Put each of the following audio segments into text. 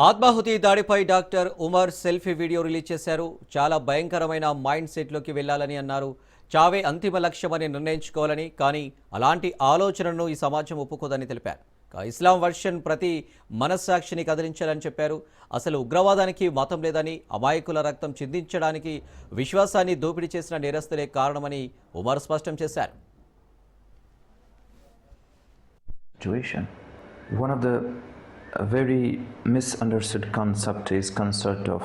ఆత్మాహుతి దాడిపై doctor Umar selfie video release చేశారు. చాలా భయంకరమైన మైండ్ సెట్లోకి వెళ్ళాలని అన్నారు. చావే అంతిమ లక్ష్యమని నిర్ణయించుకోవాలని కానీ అలాంటి ఆలోచనను ఈ సమాజం ఒప్పుకోదని తెలిపారు. ఇస్లాం వర్షన్ ప్రతి మనస్సాక్షిని కదిలించాలని చెప్పారు. అసలు ఉగ్రవాదానికి మతం లేదని అమాయకుల రక్తం చిందించడానికి విశ్వాసాన్ని దోపిడీ చేసిన నేరస్తులే కారణమని ఉమర్ స్పష్టం చేశారు. One of the uh, very misunderstood concept is concept of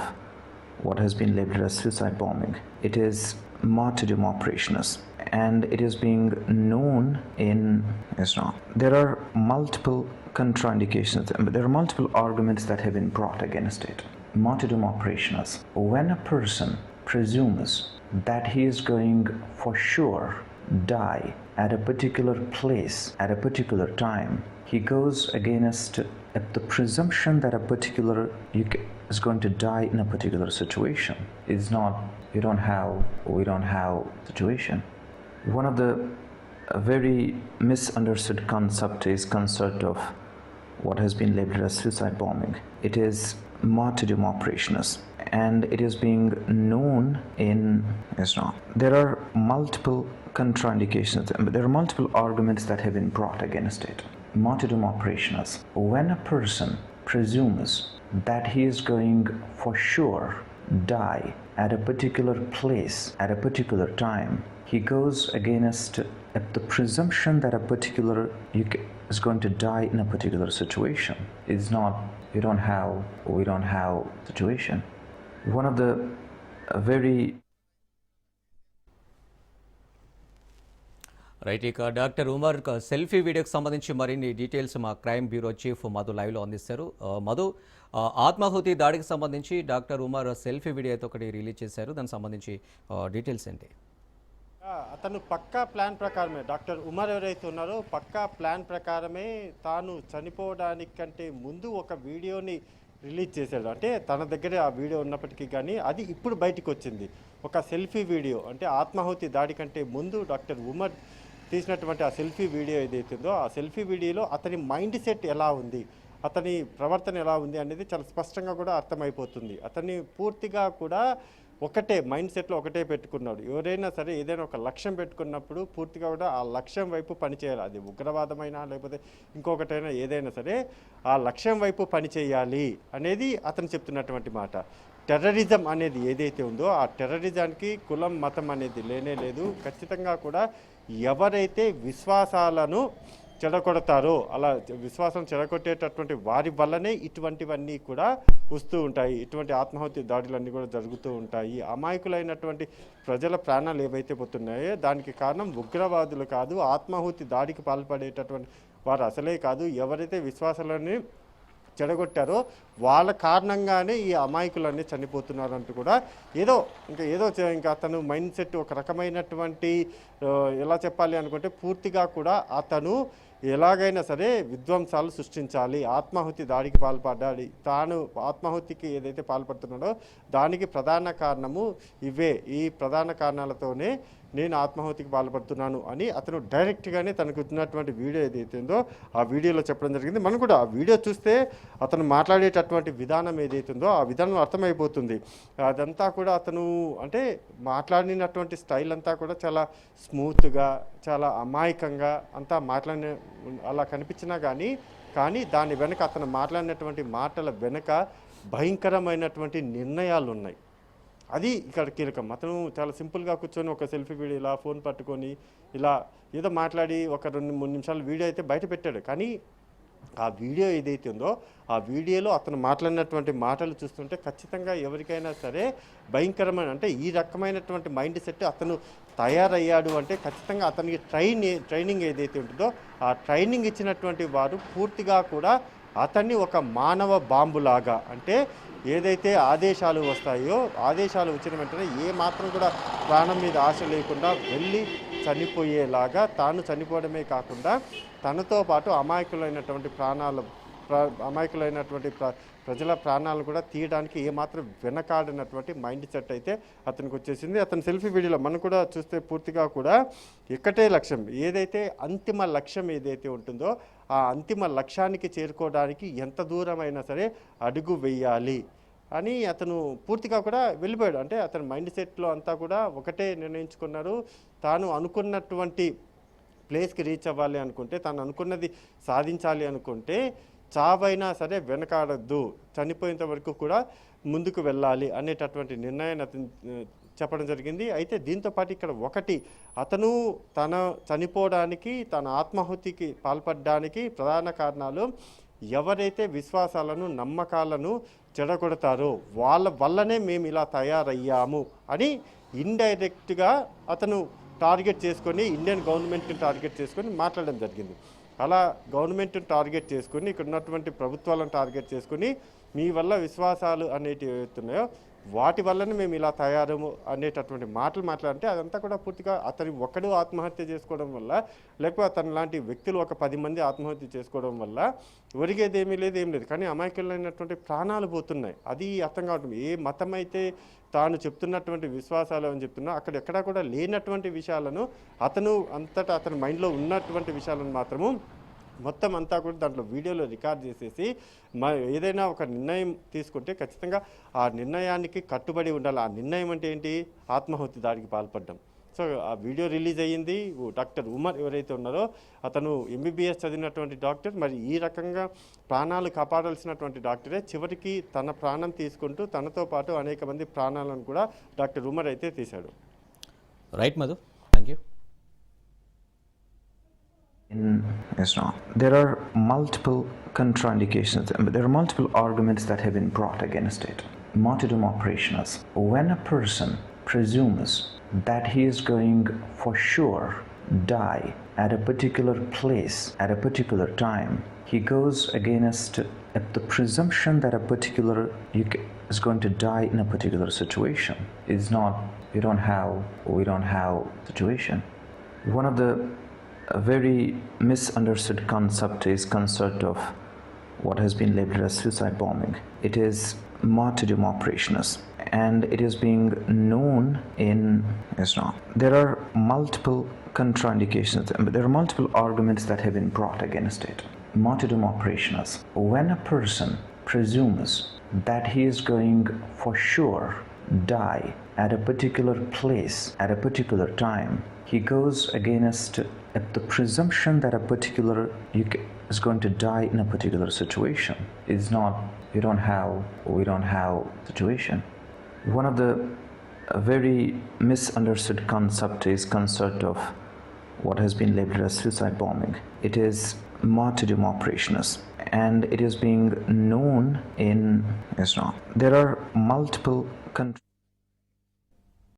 what has been labeled as suicide bombing. It is martyrdom operations and it is being known in Islam. There are multiple contraindications, there are multiple arguments that have been brought against it. Martyrdom operations. When a person presumes that he is going for sure die at a particular place at a particular time, he goes against the presumption that a particular is going to die in a particular situation. It's not you don't have we don't have situation. One of the very misunderstood concept is concept of what has been labeled as suicide bombing. It is martyrdom operations and it is being known in Islam. There are multiple contraindications, there are multiple arguments that have been brought against it. Martyrdom operations. When a person presumes that he is going for sure die at a particular place at a particular time, he goes against the presumption that a particular you is going to die in a particular situation. It's not you don't have we don't have situation. One of the very right ఇక doctor Umar selfie వీడియోకి సంబంధించి మరిన్ని details మా crime bureau chief Madhu లైవ్లో అందిస్తారు. మధు ఆత్మాహుతి దాడికి సంబంధించి డాక్టర్ ఉమర్ సెల్ఫీ వీడియో అయితే ఒకటి రిలీజ్ చేశారు. దానికి సంబంధించి డీటెయిల్స్ ఏంటి? అతను పక్కా ప్లాన్ ప్రకారమే. డాక్టర్ ఉమర్ ఎవరైతే ఉన్నారో పక్కా ప్లాన్ ప్రకారమే తాను చనిపోవడానికంటే ముందు ఒక వీడియోని రిలీజ్ చేశాడు. అంటే తన దగ్గరే ఆ వీడియో ఉన్నప్పటికీ కానీ అది ఇప్పుడు బయటికి వచ్చింది. ఒక సెల్ఫీ వీడియో అంటే ఆత్మాహుతి దాడి కంటే ముందు డాక్టర్ ఉమర్ తీసినటువంటి ఆ సెల్ఫీ వీడియో ఏదైతుందో ఆ సెల్ఫీ వీడియోలో అతని మైండ్ సెట్ ఎలా ఉంది అతని ప్రవర్తన ఎలా ఉంది అనేది చాలా స్పష్టంగా కూడా అర్థమైపోతుంది. అతన్ని పూర్తిగా కూడా ఒకటే మైండ్ సెట్లో ఒకటే పెట్టుకున్నాడు. ఎవరైనా సరే ఏదైనా ఒక లక్ష్యం పెట్టుకున్నప్పుడు పూర్తిగా కూడా ఆ లక్ష్యం వైపు పనిచేయాలి అది ఉగ్రవాదమైనా లేకపోతే ఇంకొకటైనా ఏదైనా సరే ఆ లక్ష్యం వైపు పనిచేయాలి అనేది అతను చెప్తున్నటువంటి మాట. టెర్రరిజం అనేది ఏదైతే ఉందో ఆ టెర్రరిజానికి కులం మతం అనేది లేనే లేదు. ఖచ్చితంగా కూడా ఎవరైతే విశ్వాసాలను చెడగొడతారో అలా విశ్వాసం చెడగొట్టేటటువంటి వారి వల్లనే ఇటువంటివన్నీ కూడా వస్తూ ఉంటాయి. ఇటువంటి ఆత్మహత్య దాడులన్నీ కూడా జరుగుతూ ఉంటాయి. అమాయకులైనటువంటి ప్రజల ప్రాణాలు ఏవైతే పోతున్నాయో దానికి కారణం ఉగ్రవాదులు కాదు ఆత్మాహుతి దాడికి పాల్పడేటటువంటి వారు అసలే కాదు. ఎవరైతే విశ్వాసాలని చెడగొట్టారో వాళ్ళ కారణంగానే ఈ అమాయకులన్నీ చనిపోతున్నారు అంటూ కూడా ఏదో ఇంకా ఏదో ఇంకా అతను మైండ్ సెట్ ఒక రకమైనటువంటి ఎలా చెప్పాలి అనుకుంటే పూర్తిగా కూడా అతను ఎలాగైనా సరే విధ్వంసాలు సృష్టించాలి. ఆత్మాహుతి దాడికి పాల్పడ్డాడు. తాను ఆత్మాహుతికి ఏదైతే పాల్పడుతున్నాడో దానికి ప్రధాన కారణము ఇవే. ఈ ప్రధాన కారణాలతోనే నేను ఆత్మాహుతికి పాల్పడుతున్నాను అని అతను డైరెక్ట్గానే తనకు ఉన్నటువంటి వీడియో ఏదైతే ఉందో ఆ వీడియోలో చెప్పడం జరిగింది. మనం కూడా ఆ వీడియో చూస్తే అతను మాట్లాడేటటువంటి విధానం ఏదైతే ఉందో ఆ విధానం అర్థమైపోతుంది. అదంతా కూడా అతను అంటే మాట్లాడినటువంటి స్టైల్ అంతా కూడా చాలా స్మూత్గా చాలా అమాయకంగా అంతా మాట్లాడిన అలా కనిపించినా కానీ కానీ దాని వెనక అతను మాట్లాడినటువంటి మాటల వెనుక భయంకరమైనటువంటి నిర్ణయాలు ఉన్నాయి అది ఇక్కడ కీలకం. అతను చాలా సింపుల్గా కూర్చొని ఒక సెల్ఫీ వీడియో ఇలా ఫోన్ పట్టుకొని ఇలా ఏదో మాట్లాడి ఒక రెండు మూడు నిమిషాలు వీడియో అయితే బయట పెట్టాడు. కానీ ఆ వీడియో ఏదైతే ఉందో ఆ వీడియోలో అతను మాట్లాడినటువంటి మాటలు చూస్తుంటే ఖచ్చితంగా ఎవరికైనా సరే భయంకరమైన అంటే ఈ రకమైనటువంటి మైండ్ సెట్ అతను తయారయ్యాడు అంటే ఖచ్చితంగా అతనికి ట్రైన్ ట్రైనింగ్ ఏదైతే ఉంటుందో ఆ ట్రైనింగ్ ఇచ్చినటువంటి వారు పూర్తిగా కూడా అతన్ని ఒక మానవ బాంబులాగా అంటే ఏదైతే ఆదేశాలు వస్తాయో ఆదేశాలు వచ్చిన వెంటనే ఏ మాత్రం కూడా ప్రాణం మీద ఆశ లేకుండా వెళ్ళి చనిపోయేలాగా తాను చనిపోవడమే కాకుండా తనతో పాటు అమాయకులైనటువంటి ప్రాణాలు ప్ర అమాయకులైనటువంటి ప్ర ప్రజల ప్రాణాలు కూడా తీయడానికి ఏమాత్రం వెనకాడినటువంటి మైండ్ సెట్ అయితే అతనికి వచ్చేసింది. అతని సెల్ఫీ వీడియోలో మనం కూడా చూస్తే పూర్తిగా కూడా ఇక్కటే లక్ష్యం. ఏదైతే అంతిమ లక్ష్యం ఏదైతే ఉంటుందో ఆ అంతిమ లక్ష్యానికి చేరుకోవడానికి ఎంత దూరమైనా సరే అడుగు వేయాలి అని అతను పూర్తిగా కూడా వెళ్ళిపోయాడు. అంటే అతని మైండ్ సెట్లో అంతా కూడా ఒకటే నిర్ణయించుకున్నారు. తాను అనుకున్నటువంటి ప్లేస్కి రీచ్ అవ్వాలి అనుకుంటే తాను అనుకున్నది సాధించాలి అనుకుంటే చావైనా సరే వెనకాడద్దు. చనిపోయేంత వరకు కూడా ముందుకు వెళ్ళాలి అనేటటువంటి నిర్ణయాన్ని అతను చెప్పడం జరిగింది. అయితే దీంతో పాటు ఇక్కడ ఒకటి అతను తన చనిపోవడానికి తన ఆత్మాహుతికి పాల్పడడానికి ప్రధాన కారణాలు ఎవరైతే విశ్వాసాలను నమ్మకాలను చెడగొడతారో వాళ్ళ వల్లనే మేము ఇలా తయారయ్యాము అని ఇండైరెక్ట్గా అతను టార్గెట్ చేసుకొని ఇండియన్ గవర్నమెంట్ని టార్గెట్ చేసుకొని మాట్లాడడం జరిగింది. అలా గవర్నమెంట్ని టార్గెట్ చేసుకుని ఇక్కడ ఉన్నటువంటి ప్రభుత్వాలను టార్గెట్ చేసుకొని మీ వల్ల విశ్వాసాలు అనేటివి ఏవైతున్నాయో వాటి వల్లనే మేము ఇలా తయారము అనేటటువంటి మాటలు మాట్లాడితే అదంతా కూడా పూర్తిగా అతని ఒక్కడు ఆత్మహత్య చేసుకోవడం వల్ల లేకపోతే అతని లాంటి వ్యక్తులు ఒక పది మంది ఆత్మహత్య చేసుకోవడం వల్ల ఒరిగేది ఏమీ లేదు ఏం లేదు. కానీ అమాయకులైనటువంటి ప్రాణాలు పోతున్నాయి. అది అర్థం కావటం. ఏ మతం అయితే తాను చెప్తున్నటువంటి విశ్వాసాలు అని చెప్తున్నా అక్కడ ఎక్కడా కూడా లేనటువంటి విషయాలను అతను అంతటా అతని మైండ్లో ఉన్నటువంటి విషయాలను మాత్రము మొత్తం అంతా కూడా దాంట్లో వీడియోలో రికార్డ్ చేసేసి మా ఏదైనా ఒక నిర్ణయం తీసుకుంటే ఖచ్చితంగా ఆ నిర్ణయానికి కట్టుబడి ఉండాలి. ఆ నిర్ణయం అంటే ఏంటి? ఆత్మాహుతి దాడికి పాల్పడడం. సో ఆ వీడియో రిలీజ్ అయ్యింది. ఓ డాక్టర్ ఉమర్ ఎవరైతే ఉన్నారో అతను ఎంబీబీఎస్ చదివినటువంటి డాక్టర్. మరి ఈ రకంగా ప్రాణాలు కాపాడాల్సినటువంటి డాక్టరే చివరికి తన ప్రాణం తీసుకుంటూ తనతో పాటు అనేక మంది ప్రాణాలను కూడా డాక్టర్ ఉమర్ అయితే తీశాడు. Right Madhu thank you Mm, in Islam. There are multiple contraindications, there are multiple arguments that have been brought against it. Martyrdom operationals. When a person presumes that he is going for sure die at a particular place at a particular time, he goes against the presumption that a particular is going to die in a particular situation. It's not. We don't have. We don't have situation. One of the a very misunderstood concept is concept of what has been labeled as suicide bombing. It is martyrdom operations and it is being known in Islam. There are multiple contraindications, there are multiple arguments that have been brought against it. Martyrdom operations. When a person presumes that he is going for sure die at a particular place at a particular time, he goes against the presumption that a particular you is going to die in a particular situation. It's not. We don't have. We don't have situation. One of the very misunderstood concept is concept of what has been labeled as suicide bombing. It is martyrdom operations and it is being known in Islam. There are multiple countries.